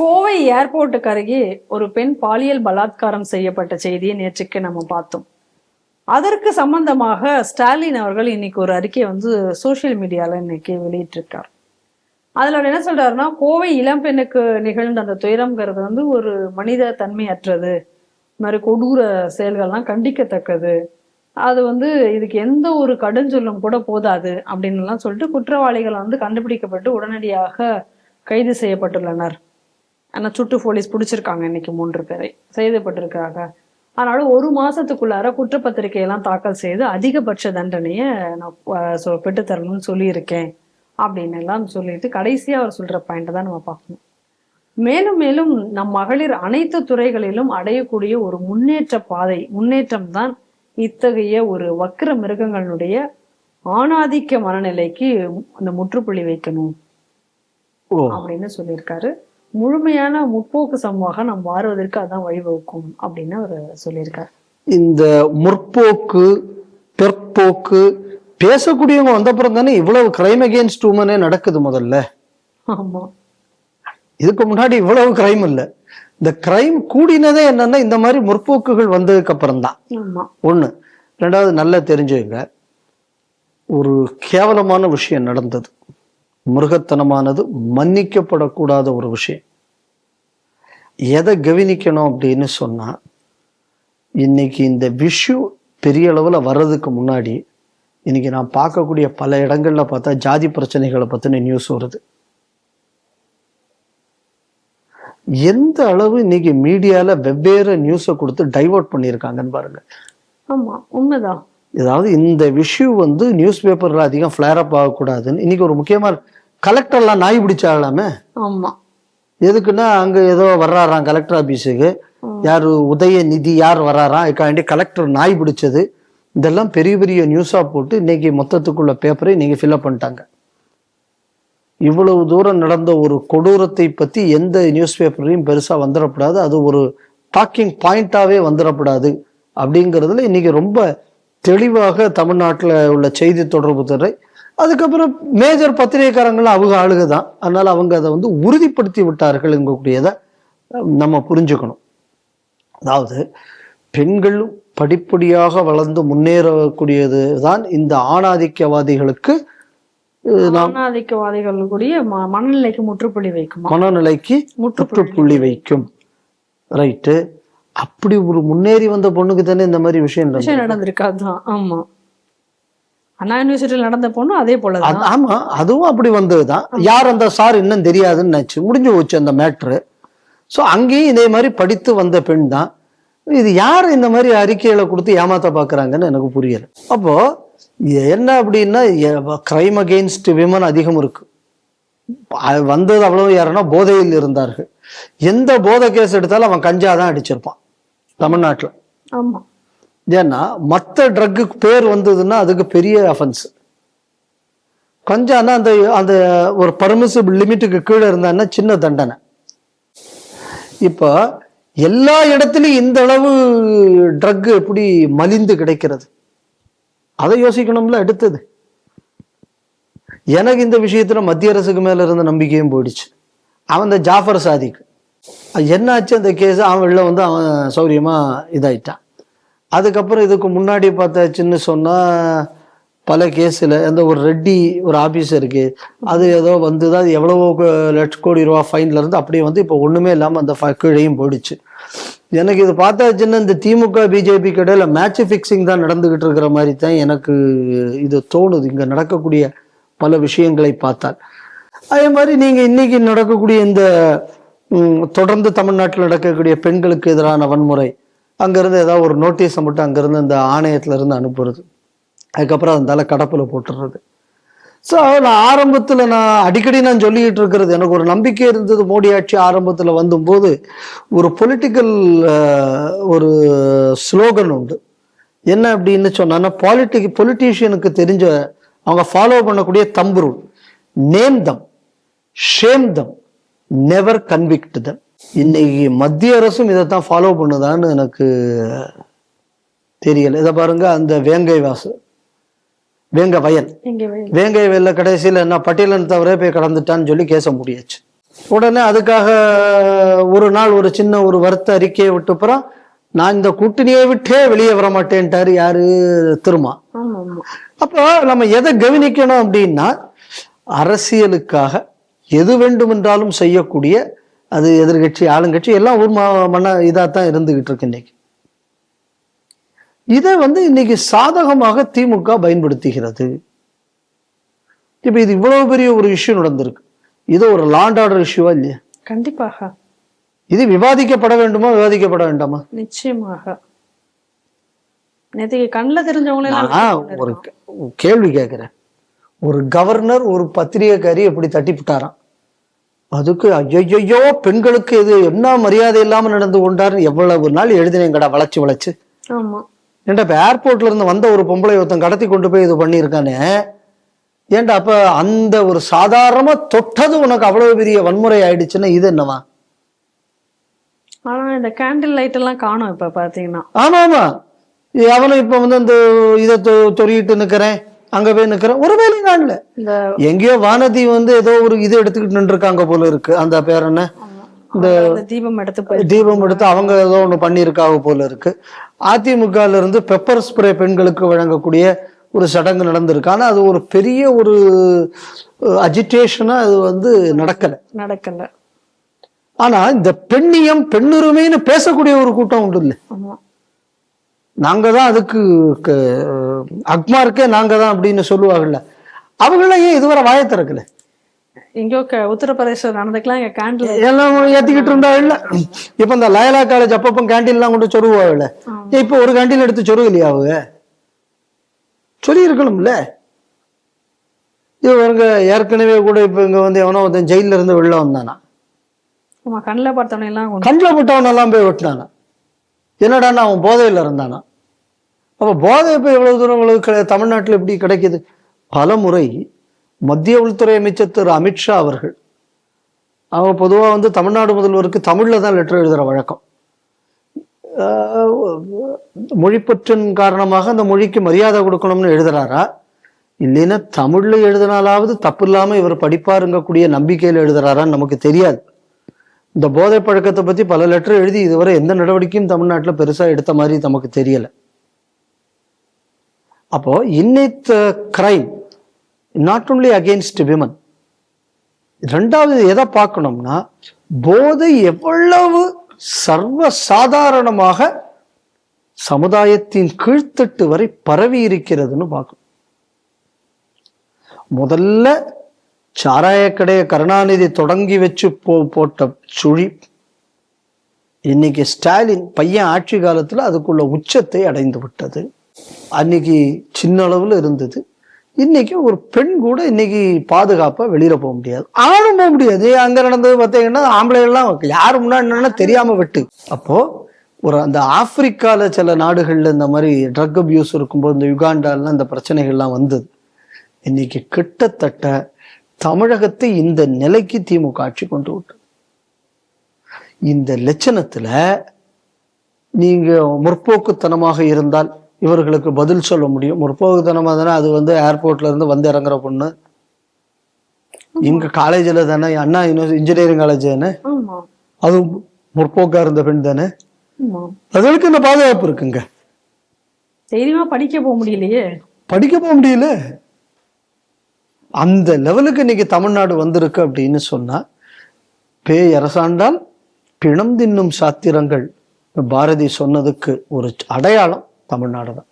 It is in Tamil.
கோவை ஏர்போர்ட்டுக்கு அருகே ஒரு பெண் பாலியல் பலாத்காரம் செய்யப்பட்ட செய்தியை நேற்றுக்கு நம்ம பார்த்தோம். அதற்கு சம்பந்தமாக ஸ்டாலின் அவர்கள் இன்னைக்கு ஒரு அறிக்கை வந்து சோஷியல் மீடியாவில் இன்னைக்கு வெளியிட்டிருக்கார். அதில் அவர் என்ன சொல்றாருன்னா கோவை இளம்பெண்ணுக்கு நிகழ்ந்த அந்த துயரம்ங்கிறது வந்து ஒரு மனித தன்மையற்றது. இந்த மாதிரி கொடூர செயல்கள்லாம் கண்டிக்கத்தக்கது. அது வந்து இதுக்கு எந்த ஒரு கடுஞ்சொல்லும் கூட போதாது அப்படின்னு எல்லாம் சொல்லிட்டு குற்றவாளிகள் வந்து கண்டுபிடிக்கப்பட்டு உடனடியாக கைது செய்யப்பட்டுள்ளனர். ஆனால் சுட்டு போலீஸ் பிடிச்சிருக்காங்க இன்னைக்கு மூன்று பேரை. செய்யப்பட்டிருக்காங்க அதனால ஒரு மாசத்துக்குள்ளார குற்றப்பத்திரிகை எல்லாம் தாக்கல் செய்து அதிகபட்ச தண்டனையை நான் பெற்றுத்தரணும்னு சொல்லியிருக்கேன் அப்படின்னு எல்லாம் சொல்லிட்டு கடைசியா அவர் சொல்ற பாயிண்ட் தான் நம்ம பார்க்கணும். மேலும் மேலும் நம் மகளிர் அனைத்து துறைகளிலும் அடையக்கூடிய ஒரு முன்னேற்ற பாதை முன்னேற்றம் தான் இத்தகைய ஒரு வக்கிர மிருகங்களுடைய ஆணாதிக்க மனநிலைக்கு அந்த முற்றுப்புள்ளி வைக்கணும் அப்படின்னு சொல்லியிருக்காரு. முழுமையான முற்போக்கு சமூகம் நாம் மாறுவதற்கு அதான் வழிவகுக்கும் அப்படின்னு அவர் சொல்லியிருக்காரு. இந்த முற்போக்கு பிற்போக்கு பேசக்கூடியவங்க வந்தப்புறம் தானே இவ்வளவு கிரைம் அகேன்ஸ்ட் உமனே நடக்குது முதல்ல. ஆமா. இதுக்கு முன்னாடி இவ்வளவு கிரைம் இல்ல. இந்த கிரைம் கூடினதே என்னன்னா இந்த மாதிரி முற்போக்குகள் வந்ததுக்கு அப்புறம் தான். ஒண்ணு. ரெண்டாவது நல்லா தெரிஞ்சுங்க ஒரு கேவலமான விஷயம் நடந்தது. மிருகத்தனமானது மன்னிக்கப்படக்கூடாத ஒரு விஷயம். எதை கவனிக்கணும் அப்படின்னு சொன்னா இன்னைக்கு இந்த விஷு பெரிய அளவுல வர்றதுக்கு முன்னாடி இன்னைக்கு நான் பார்க்கக்கூடிய பல இடங்கள்ல பார்த்தா ஜாதி பிரச்சனைகளை பத்தின நியூஸ் வருது. எந்த அளவு இன்னைக்கு மீடியால வெவ்வேறு நியூஸை கொடுத்து டைவர்ட் பண்ணியிருக்காங்கன்னு பாருங்க. ஆமா உண்மைதான். ஏதாவது இந்த விஷு வந்து நியூஸ் பேப்பர்ல அதிகம் ஃபிளேர் அப் ஆகக்கூடாதுன்னு இன்னைக்கு ஒரு முக்கியமான கலெக்டர்லாம் நாய் பிடிச்சாகலாமே? ஆமா. எதுக்குன்னா அங்க ஏதோ வர்றாராம் கலெக்டர் ஆபீஸுக்கு யாரு உதயநிதி யார் வர்றாராம்? அதுக்காண்டி கலெக்டர் நாய் பிடிச்சது. இதெல்லாம் பெரிய பெரிய நியூஸா போட்டு இன்னைக்கு மொத்தத்துக்குள்ள பேப்பரை இன்னைக்கு ஃபில்அப் பண்ணிட்டாங்க. இவ்வளவு தூரம் நடந்த ஒரு கொடூரத்தை பத்தி எந்த நியூஸ் பேப்பர்லையும் பெருசா வந்துடக்கூடாது அது ஒரு டாக்கிங் பாயிண்டாவே வந்துடக்கூடாது அப்படிங்கிறதுல இன்னைக்கு ரொம்ப தெளிவாக தமிழ்நாட்டில் உள்ள செய்தி தொடர்பு துறை அதுக்கப்புறம் மேஜர் பத்திரிகைக்காரங்களும் அவங்க ஆளுக தான் அதனால அவங்க அதை வந்து உறுதிப்படுத்தி விட்டார்கள் எங்கக்கூடியதை நம்ம புரிஞ்சுக்கணும். அதாவது பெண்கள் படிப்படியாக வளர்ந்து முன்னேறக்கூடியது தான் இந்த ஆணாதிக்கவாதிகளுக்கு ஆணாதிக்கவாதிகளுடைய மனநிலைக்கு முற்றுப்புள்ளி வைக்குமா? மனநிலைக்கு முற்றுப்புள்ளி வைக்கும். ரைட்டு அப்படி ஒரு முன்னேறி வந்த பொண்ணுக்கு தானே இந்த மாதிரி விஷயம் நடந்திருக்காதுதான் ஆமா. அண்ணா யூனிவர்சிட்டியில் நடந்த பொண்ணும் அதே அது- ஆமா அதுவும் அப்படி வந்ததுதான். யார் அந்த சார் இன்னும் தெரியாதுன்னு நினைச்சு முடிஞ்சு போச்சு அந்த மேட்ரு ஸோ அங்கேயும் இதே மாதிரி படித்து வந்த பெண் தான் இது யார் இந்த மாதிரி அறிக்கைகளை கொடுத்து ஏமாத்த பார்க்கறாங்கன்னு எனக்கு புரியல. அப்போ இது என்ன அப்படின்னா கிரைம் அகெயின்ஸ்ட் விமன் அதிகம் இருக்கு. வந்தது அவ்வளவு யாருன்னா போதையில் இருந்தார்கள். எந்த போதை கேஸ் எடுத்தாலும் அவன் கஞ்சா தான் அடிச்சிருப்பான் தமிழ்நாட்டுல. ஆமா. ஏன்னா மற்ற ட்ரக்குக்கு பேர் வந்ததுன்னா அதுக்கு பெரிய அஃபென்ஸ் கொஞ்சம் ஆனால் அந்த அந்த ஒரு பர்மிசிபிள் லிமிட்டுக்கு கீழே இருந்தான்னா சின்ன தண்டனை. இப்போ எல்லா இடத்துலையும் இந்த அளவு ட்ரக் எப்படி மலிந்து கிடைக்கிறது? அதை யோசிக்கணும்ல அடுத்தது. எனக்கு இந்த விஷயத்துல மத்திய அரசுக்கு மேல இருந்த நம்பிக்கையும் போயிடுச்சு. அவன் இந்த ஜாஃபர் சாதிக் என்னாச்சு அந்த கேஸ் அவன் வெளில வந்து அவன் சௌரியமா இதாயிட்டான். அதுக்கப்புறம் இதுக்கு முன்னாடி பார்த்தாச்சுன்னு சொன்னால் பல கேஸில் அந்த ஒரு ரெட்டி ஒரு ஆஃபீஸர் இருக்கு. அது ஏதோ வந்து தான் எவ்வளவோ லட்ச கோடி ரூபா ஃபைன்லேருந்து அப்படியே வந்து இப்போ ஒன்றுமே இல்லாமல் அந்த கீழையும் கீழேயும் போயிடுச்சு. எனக்கு இது பார்த்தாச்சுன்னா இந்த திமுக பிஜேபி கடையில் மேட்ச் ஃபிக்ஸிங் தான் நடந்துக்கிட்டு இருக்கிற மாதிரி தான் எனக்கு இது தோணுது. இங்கே நடக்கக்கூடிய பல விஷயங்களை பார்த்தால். அதே மாதிரி நீங்கள் இன்னைக்கு நடக்கக்கூடிய இந்த தொடர்ந்து தமிழ்நாட்டில் நடக்கக்கூடிய பெண்களுக்கு எதிரான வன்முறை அங்கேருந்து ஏதாவது ஒரு நோட்டீஸை மட்டும் அங்கேருந்து அந்த ஆணையத்துல இருந்து அனுப்புறது. அதுக்கப்புறம் அந்த கடப்பில் போட்டுறது. ஸோ நான் ஆரம்பத்தில் நான் அடிக்கடி நான் சொல்லிக்கிட்டு இருக்கிறது எனக்கு ஒரு நம்பிக்கை இருந்தது மோடி ஆட்சி ஆரம்பத்தில் வந்தும்போது ஒரு பொலிட்டிக்கல் ஒரு ஸ்லோகன் உண்டு. என்ன அப்படின்னு சொன்னான்னா பாலிட்டிக் பொலிட்டீஷியனுக்கு தெரிஞ்ச அவங்க ஃபாலோ பண்ணக்கூடிய thumb rule name them shame them never convict them இன்னைக்கு மத்திய அரசும் இதை தான் ஃபாலோ பண்ணுதான்னு எனக்கு தெரியல. இதை பாருங்க அந்த வேங்கை வாசு வேங்க வயல். வேங்கை வயல்ல கடைசியில் என்ன பட்டியலன் தவிர போய் கடந்துட்டான்னு சொல்லி கேச முடியாச்சு. உடனே அதுக்காக ஒரு நாள் ஒரு சின்ன ஒரு வருத்த அறிக்கையை விட்டுப்புறம் நான் இந்த கூட்டணியை விட்டே வெளியே வர மாட்டேன்ட்டாரு யாரு? திருமா. அப்போ நம்ம எதை கவனிக்கணும் அப்படின்னா அரசியலுக்காக எது வேண்டுமென்றாலும் செய்யக்கூடிய அது எதிர்கட்சி ஆளுங்கட்சி எல்லாம் ம- மன இதாக தான் இருந்துகிட்டு இருக்கு இன்னைக்கு. இதை வந்து இன்னைக்கு சாதகமாக திமுக பயன்படுத்துகிறது. இப்ப இது இவ்வளவு பெரிய ஒரு இஷ்யூ நடந்திருக்கு. இது ஒரு லாண்ட் ஆர்டர் இஷ்யூவா இல்லையா? கண்டிப்பாக. இது விவாதிக்கப்பட வேண்டுமா விவாதிக்கப்பட வேண்டாமா? நிச்சயமாக. நேற்றுக்கு கண்ணில் தெரிஞ்சவங்களே ஒரு கேள்வி கேட்கிறேன். ஒரு கவர்னர் ஒரு பத்திரிகைக்காரி எப்படி தட்டிவிட்டாராம் அதுக்கு ஐயோ பெண்களுக்கு இது என்ன மரியாதை இல்லாம நடந்து கொண்டாருன்னு எவ்வளவு நாள் எழுதினேங்கடா வளைச்சு வளைச்சு. ஏன்டா இப்ப ஏர்போர்ட்ல இருந்து வந்த ஒரு பொம்பளை ஒருத்தன் கடத்தி கொண்டு போய் இது பண்ணியிருக்கானே? ஏன்டா அப்ப அந்த ஒரு சாதாரணமா தொட்டது உனக்கு அவ்வளவு பெரிய வன்முறை ஆயிடுச்சுன்னா இது என்னவா? ஆனா இந்த கேண்டில் லைட் எல்லாம் காணும் இப்ப பாத்தீங்கன்னா. ஆமா ஆமா அவனும் இப்ப வந்து அந்த இதை தொ- சொருகிட்டு நிக்கிறேன். அங்க போய் நிக்கிறேன் ஒரு வேலையும் காணல. இந்த எங்கேயோ வானதி வந்து ஏதோ ஒரு இது எடுத்துக்கிட்டு நின்றுருக்காங்க போல இருக்கு. அந்த பேர் என்ன? இந்த தீபம் எடுத்து தீபம் எடுத்து அவங்க ஏதோ ஒண்ணு பண்ணியிருக்காங்க போல இருக்கு. அதிமுகல இருந்து பெப்பர் ஸ்ப்ரே பெண்களுக்கு வழங்கக்கூடிய ஒரு சடங்கு நடந்திருக்கு. ஆனா அது ஒரு பெரிய ஒரு அஜிடேஷனா அது வந்து நடக்கல. நடக்கல. ஆனா இந்த பெண்ணியம் பெண்ணுரிமைன்னு பேசக்கூடிய ஒரு கூட்டம் உண்டு இல்லை. ஆமா நாங்க தான் அதுக்கு அக்மார்க்கே நாங்க தான் அப்படின்னு சொல்லுவாங்கல்ல. அவங்களாம் ஏன் இதுவரை வாயை திறக்கல? எங்கேயோ உத்தரப்பிரதேசம் நடந்துக்கலாம் இங்க கேண்டில் எல்லாம் ஏத்திக்கிட்டு இருந்தா இல்ல இப்ப இந்த லயலா காலேஜ் அப்பப்போ கேண்டீன்லாம் கொண்டு சொருவாங்கல்ல இப்ப ஒரு கேண்டீன் எடுத்து சொருகலையா அவங்க? சொல்லி இருக்கணும்ல இவங்க ஏற்கனவே கூட இப்ப இங்க வந்து எவனோ ஒருத்தன் ஜெயில இருந்து வெளில வந்தானா. கண்ணில் பார்த்தவனை எல்லாம் கொண்டு- கண்ணில் போட்டவன் எல்லாம் போய் வெட்டினானா என்னடான்னா அவன் போதையில இருந்தானா. அப்போ போதை இப்போ எவ்வளவு தூரம் உங்களுக்கு தமிழ்நாட்டில் எப்படி கிடைக்குது? பல முறை மத்திய உள்துறை அமைச்சர் திரு அமித்ஷா அவர்கள் அவங்க பொதுவாக வந்து தமிழ்நாடு முதல்வருக்கு தமிழில் தான் லெட்டர் எழுதுகிற வழக்கம். மொழிப்பற்றின் காரணமாக அந்த மொழிக்கு மரியாதை கொடுக்கணும்னு எழுதுறாரா? இல்லைன்னா தமிழில் எழுதினாலாவது தப்பு இல்லாமல் இவர் படிப்பாருங்கக்கூடிய நம்பிக்கையில் எழுதுறாரான்னு நமக்கு தெரியாது. இந்த போதை பழக்கத்தை பற்றி பல லெட்டர் எழுதி இதுவரை எந்த நடவடிக்கையும் தமிழ்நாட்டில் பெருசாக எடுத்த மாதிரி நமக்கு தெரியலை. அப்போ இன்னித் crime not only against women ரெண்டாவது எதை பார்க்கணும்னா போதை எவ்வளவு சர்வ சாதாரணமாக சமுதாயத்தின் கீழ்த்தட்டு வரை பரவி இருக்கிறதுன்னு பார்க்கணும். முதல்ல சாராய கருணாநிதி தொடங்கி வச்சு போ போட்ட சுழி இன்னைக்கு ஸ்டாலின் பையன் ஆட்சி காலத்தில் அதுக்குள்ள உச்சத்தை அடைந்து விட்டது. அன்னைக்கு சின்ன அளவில் இருந்தது. இன்னைக்கு ஒரு பெண் கூட இன்னைக்கு பாதுகாப்பாக வெளியில போக முடியாது. ஆணும் போக முடியாது. அங்கே நடந்தது பார்த்தீங்கன்னா ஆம்பளைகள்லாம் யார் முன்னாடி என்னன்னா தெரியாம வெட்டு. அப்போ ஒரு அந்த ஆப்பிரிக்கால சில நாடுகளில் இந்த மாதிரி ட்ரக் அபியூஸ் இருக்கும்போது இந்த யுகாண்டாலாம் இந்த பிரச்சனைகள்லாம் வந்தது. இன்னைக்கு கிட்டத்தட்ட தமிழகத்தை இந்த நிலைக்கு திமுக ஆட்சி கொண்டு விட்டு இந்த லட்சணத்துல நீங்க முற்போக்குத்தனமாக இருந்தால் இவர்களுக்கு பதில் சொல்ல முடியும். முற்போக்குத்தனமா தானே அது வந்து ஏர்போர்ட்ல இருந்து வந்து இறங்குற பொண்ணு. இங்க காலேஜ்ல தானே அண்ணா இன்ஜினியரிங் காலேஜ் தானே? ஆமா. அது முற்போக்கா இருந்த பெண் தானே? அதுகளுக்கு இந்த பாதுகாப்பு இருக்குங்க? தைரியமா படிக்க போக முடியலையே. படிக்க போக முடியல. அந்த லெவலுக்கு இன்னைக்கு தமிழ்நாடு வந்திருக்கு அப்படின்னு சொன்னா பேய் அரசாண்டால் பிணம் தின்னும் சாத்திரங்கள். பாரதி சொன்னதுக்கு ஒரு அடையாளம். தமிழ்நாடு தான்.